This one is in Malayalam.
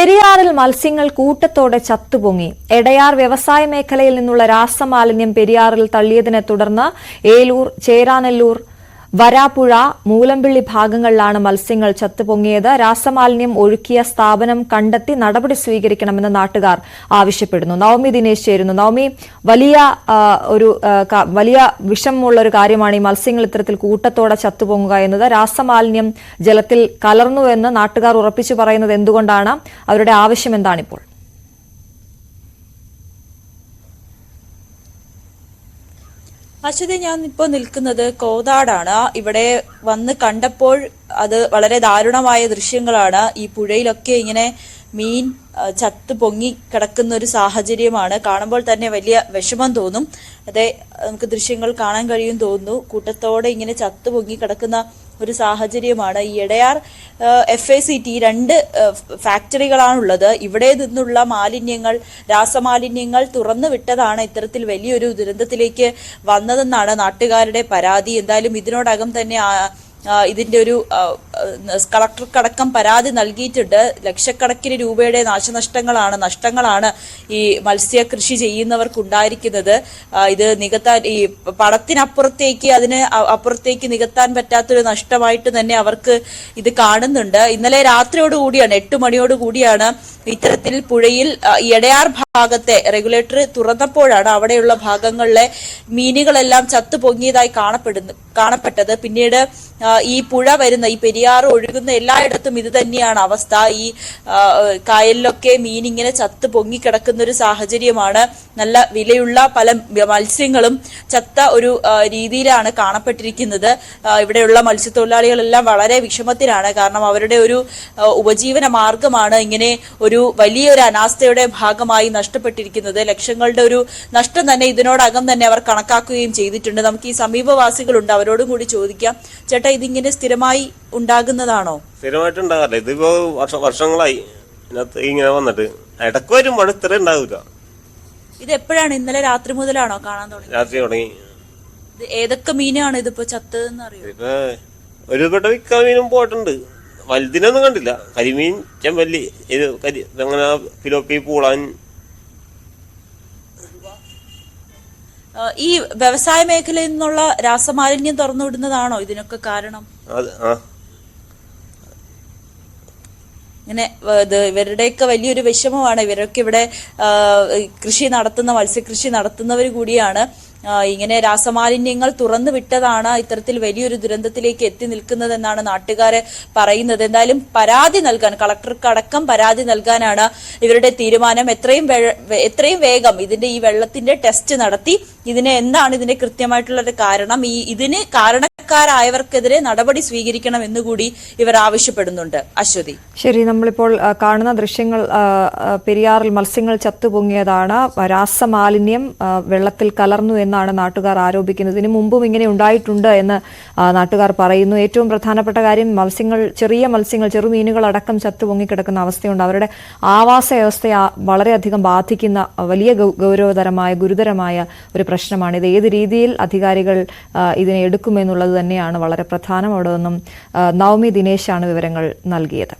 പെരിയാറിൽ മത്സ്യങ്ങൾ കൂട്ടത്തോടെ ചത്തുപൊങ്ങി. എടയാർ വ്യവസായ മേഖലയിൽ നിന്നുള്ള രാസമാലിന്യം പെരിയാറിൽ തള്ളിയതിനെ തുടർന്ന് ഏലൂർ ചേരാനെല്ലൂർ വരാപ്പുഴ മൂലമ്പിള്ളി ഭാഗങ്ങളിലാണ് മത്സ്യങ്ങൾ ചത്തുപൊങ്ങിയത്. രാസമാലിന്യം ഒഴുക്കിയ സ്ഥാപനം കണ്ടെത്തി നടപടി സ്വീകരിക്കണമെന്ന് നാട്ടുകാർ ആവശ്യപ്പെടുന്നു. നവമി ദിനേശ് ചേരുന്നു. നവമി വലിയ ഒരു വലിയ വിഷമമുള്ള ഒരു കാര്യമാണ് ഈ മത്സ്യങ്ങൾ ഇത്തരത്തിൽ കൂട്ടത്തോടെ ചത്തുപൊങ്ങുക എന്നത്. രാസമാലിന്യം ജലത്തിൽ കലർന്നുവെന്ന് നാട്ടുകാർ ഉറപ്പിച്ചു പറയുന്നത് എന്തുകൊണ്ടാണ്? അവരുടെ ആവശ്യം എന്താണിപ്പോൾ? അശ്വതി ഞാൻ ഇപ്പോൾ നിൽക്കുന്നത് കോതാടാണ്. ഇവിടെ വന്ന് കണ്ടപ്പോൾ അത് വളരെ ദാരുണമായ ദൃശ്യങ്ങളാണ്. ഈ പുഴയിലൊക്കെ ഇങ്ങനെ മീൻ ചത്തു പൊങ്ങി കിടക്കുന്ന ഒരു സാഹചര്യമാണ്. കാണുമ്പോൾ തന്നെ വലിയ വിഷമം തോന്നും. അതെ നമുക്ക് ദൃശ്യങ്ങൾ കാണാൻ കഴിയും തോന്നുന്നു. കൂട്ടത്തോടെ ഇങ്ങനെ ചത്തു പൊങ്ങി കിടക്കുന്ന ഒരു സാഹചര്യമാണ്. ഈ Edayar F A C T രണ്ട് ഫാക്ടറികളാണുള്ളത്. ഇവിടെ നിന്നുള്ള മാലിന്യങ്ങൾ രാസമാലിന്യങ്ങൾ തുറന്നു വിട്ടതാണ് ഇത്തരത്തിൽ വലിയൊരു ദുരന്തത്തിലേക്ക് വന്നതെന്നാണ് നാട്ടുകാരുടെ പരാതി. എന്തായാലും ഇതിനോടകം തന്നെ ഇതിന്റെ ഒരു കളക്ടർക്കടക്കം പരാതി നൽകിയിട്ടുണ്ട്. ലക്ഷക്കണക്കിന് രൂപയുടെ നാശനഷ്ടങ്ങളാണ് നഷ്ടങ്ങളാണ് ഈ മത്സ്യ കൃഷി ചെയ്യുന്നവർക്ക് ഉണ്ടായിരിക്കുന്നത് ഇത് നികത്താൻ ഈ പണത്തിനപ്പുറത്തേക്ക് അതിന് അപ്പുറത്തേക്ക് നികത്താൻ പറ്റാത്തൊരു നഷ്ടമായിട്ട് തന്നെ അവർക്ക് ഇത് കാണുന്നുണ്ട്. ഇന്നലെ രാത്രിയോടുകൂടിയാണ് എട്ട് മണിയോടുകൂടിയാണ് ഇത്തരത്തിൽ പുഴയിൽ എടയാർ ഭാഗത്തെ റെഗുലേറ്റർ തുറന്നപ്പോഴാണ് അവിടെയുള്ള ഭാഗങ്ങളിലെ മീനുകളെല്ലാം ചത്തു പൊങ്ങിയതായി കാണപ്പെടുന്നു കാണപ്പെട്ടത്. പിന്നീട് ഈ പുഴ വരുന്ന ഈ പെരിയാറ് ഒഴുകുന്ന എല്ലായിടത്തും ഇത് തന്നെയാണ് അവസ്ഥ. ഈ കായലിലൊക്കെ മീൻ ഇങ്ങനെ ചത്ത് പൊങ്ങിക്കിടക്കുന്ന ഒരു സാഹചര്യമാണ്. നല്ല വിലയുള്ള പല മത്സ്യങ്ങളും ചത്ത ഒരു രീതിയിലാണ് കാണപ്പെട്ടിരിക്കുന്നത്. ഇവിടെയുള്ള മത്സ്യത്തൊഴിലാളികളെല്ലാം വളരെ വിഷമത്തിലാണ്. കാരണം അവരുടെ ഒരു ഉപജീവന മാർഗമാണ് ഇങ്ങനെ ഒരു വലിയൊരു അനാസ്ഥയുടെ ഭാഗമായി നഷ്ടപ്പെട്ടിരിക്കുന്നത്. ലക്ഷങ്ങളുടെ ഒരു നഷ്ടം തന്നെ ഇതിനോടകം തന്നെ അവർ കണക്കാക്കുകയും ചെയ്തിട്ടുണ്ട്. നമുക്ക് ഈ സമീപവാസികളുണ്ട്. അവരോടും കൂടി ചോദിക്കാം. ചേട്ടാ ഇതിങ്ങനെ സ്ഥിരമായി ഉണ്ടാകുന്നതാണോ? സ്ഥിരമായിട്ട് ഉണ്ടാകാറില്ല ഇതിപ്പോ വർഷങ്ങളായി ഇതിനകത്ത് ഇങ്ങനെ വന്നിട്ട്. ഇടയ്ക്ക് വരുമ്പോൾ ഇത്ര ഉണ്ടാവില്ല. ഇത് എപ്പോഴാണ് ഇന്നലെ രാത്രി മുതലാണോ കാണാൻ തുടങ്ങി രാത്രി തുടങ്ങി. ഏതൊക്കെ മീനാണ് ഇതിപ്പോ ചത്തതെന്ന് അറിയോ ഇപ്പൊ ഒരു പെട്ട വിൽക്കാൻ മീനും പോയിട്ടുണ്ട്. വലുതിനൊന്നും കണ്ടില്ല. കരിമീൻ ചെമ്പല്ലി അങ്ങനെ ഫിലോപ്പി പൂളാൻ ഈ വ്യവസായ മേഖലയിൽ നിന്നുള്ള രാസമാലിന്യം തുറന്നുവിടുന്നതാണോ ഇതിനൊക്കെ കാരണം? ഇങ്ങനെ ഇത് ഇവരുടെയൊക്കെ വലിയൊരു വിഷമമാണ്. ഇവരൊക്കെ ഇവിടെ കൃഷി നടത്തുന്ന മത്സ്യകൃഷി നടത്തുന്നവർ കൂടിയാണ്. ഇങ്ങനെ രാസമാലിന്യങ്ങൾ തുറന്നു വിട്ടതാണ് ഇത്തരത്തിൽ വലിയൊരു ദുരന്തത്തിലേക്ക് എത്തി നിൽക്കുന്നതെന്നാണ് നാട്ടുകാരെ പറയുന്നത്. എന്തായാലും പരാതി നൽകാൻ കളക്ടർക്ക് അടക്കം പരാതി നൽകാനാണ് ഇവരുടെ തീരുമാനം. എത്രയും എത്രയും വേഗം ഇതിന്റെ ഈ വെള്ളത്തിന്റെ ടെസ്റ്റ് നടത്തി. ഇതിന് എന്താണ് ഇതിന്റെ കൃത്യമായിട്ടുള്ള ഒരു കാരണം? ഈ ഇതിന് കാരണക്കാരായവർക്കെതിരെ നടപടി സ്വീകരിക്കണം എന്നുകൂടി ഇവർ ആവശ്യപ്പെടുന്നുണ്ട്. അശ്വതി. ശരി നമ്മളിപ്പോൾ കാണുന്ന ദൃശ്യങ്ങൾ പെരിയാറിൽ മത്സ്യങ്ങൾ ചത്തുപൊങ്ങിയതാണ്. രാസമാലിന്യം വെള്ളത്തിൽ കലർന്നു എന്നാണ് നാട്ടുകാർ ആരോപിക്കുന്നത്. ഇതിനു മുമ്പും ഇങ്ങനെ ഉണ്ടായിട്ടുണ്ട് എന്ന് നാട്ടുകാർ പറയുന്നു. ഏറ്റവും പ്രധാനപ്പെട്ട കാര്യം മത്സ്യങ്ങൾ ചെറിയ മത്സ്യങ്ങൾ ചെറുമീനുകൾ അടക്കം ചത്തു പൊങ്ങിക്കിടക്കുന്ന അവസ്ഥയുണ്ട്. അവരുടെ ആവാസ വ്യവസ്ഥയെ വളരെയധികം ബാധിക്കുന്ന വലിയ ഗൗരവതരമായ ഗുരുതരമായ ഒരു പ്രശ്നമാണ് ഇത്. ഏത് രീതിയിൽ അധികാരികൾ ഇതിനെ എടുക്കുമെന്നുള്ളത് തന്നെയാണ് വളരെ പ്രധാനം. അവിടെ നിന്നും നവമി ദിനേശാണ് വിവരങ്ങൾ നൽകിയത്.